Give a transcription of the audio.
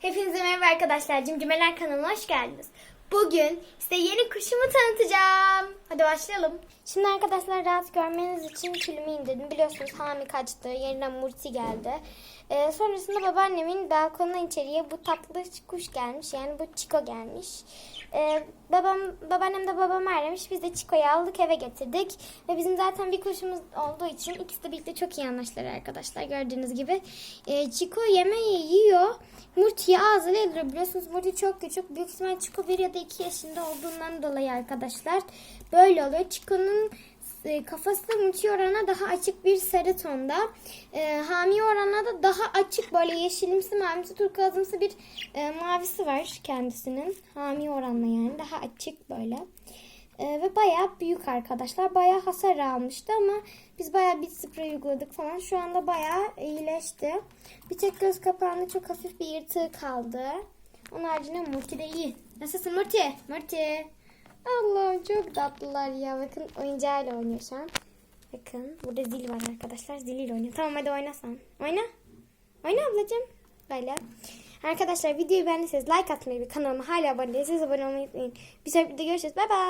Hepinize merhaba arkadaşlar. Cimcimeler kanalına hoş geldiniz. Bugün size yeni kuşumu tanıtacağım. Hadi başlayalım. Şimdi arkadaşlar rahat görmeniz için tülümü indirdim. Biliyorsunuz Hami kaçtı. Yerine Murti geldi. Ee, sonrasında babaannemin balkondan içeriye bu tatlı kuş gelmiş. Yani bu Çiko gelmiş. Ee, babam, babaannem de babamı aramış. Biz de Çiko'yu aldık eve getirdik. Ve bizim zaten bir kuşumuz olduğu için ikisi de birlikte çok iyi anlaştılar arkadaşlar. Gördüğünüz gibi. Ee, Çiko yemeği yiyor. Murti'yi ağzıyla yediriyor. Biliyorsunuz Murti çok küçük. Büyük ihtimal Çiko 1 ya da 2 yaşında olduğundan dolayı arkadaşlar. Böyle oluyor. Çiko'nun e, kafası Murti oranına daha açık bir sarı tonda. E, Hami oranına da daha açık böyle yeşilimsi mavimsi turkuazımsı bir e, mavisi var kendisinin. Hami oranla yani daha açık böyle. E, ve bayağı büyük arkadaşlar. Bayağı hasar almıştı ama biz bayağı bir sprey uyguladık falan. Şu anda bayağı iyileşti. Bir tek göz kapağında çok hafif bir yırtığı kaldı. Onun haricinde Murti de iyi. Nasılsın Murti? Murti. Allah'ım çok tatlılar ya. Bakın oyuncağıyla oynuyor şu an. Bakın burada zil var arkadaşlar. Ziliyle oynuyor. Tamam hadi oyna sen. Oyna. Oyna ablacığım. Böyle. Arkadaşlar videoyu beğendiyseniz like atmayı ve kanalıma hala abone değilseniz abone olmayı unutmayın. Bir sonraki videoda görüşürüz. Bay bay.